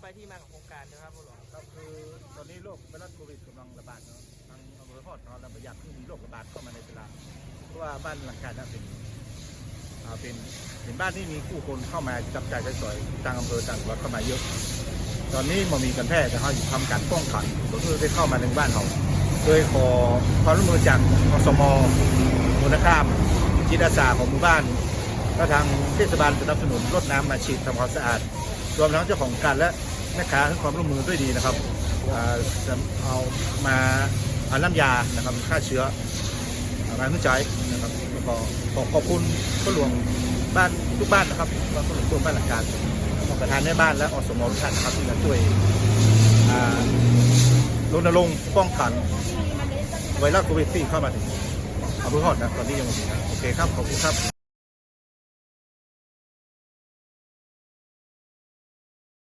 ไปที่มาของโครงการนะครับผู้หลวงครับคือตอนนี้โรคไวรัสโควิดกำลังระบาดเนาะทางอำเภอฮอดเนาะเราไม่อยากให้มีโรคระบาดเข้ามาในตลาดเพราะว่าบ้านหลังการนั้นเป็นอ่าเป็นเป็นบ้านที่มีผู้คนเข้ามาจับจ่ายใช้สอยต่างอำเภอต่างจังหวัดเข้ามาเยอะ ตอนนี้มันมีการแพร่แต่เขาอยู่ทำการป้องกันก็คือได้เข้ามาในบ้านเราโดยขอความร่วมมือจากอสมมูลค่าจิตอาสาของหมู่บ้านก็ทางเทศบาลสนับสนุนรถน้ำมาฉีดทำความสะอาด รวมทั้งเจ้าของการและแม่ค้าให้ความร่วมมือด้วยดีนะครับอ่าจะเอามาเอาน้ำยานะครับฆ่าเชื้อเอามาขึ้ใจนะครับแล้วก็ขอขอบคุณผู้หลวงบ้านทุกบ้านนะครับแล้วก็ผู้หลวงทุกบ้านหลักการของประธานแม่บ้านและอสมทุกท่านนะครับที่มาช่วยรณรงค์ป้องกันไวรัสโควิดที่เข้ามาถึงอำเภอฮอดนะตอนนี้ยังไม่มีนะโอเคครับ ขอบคุณครับ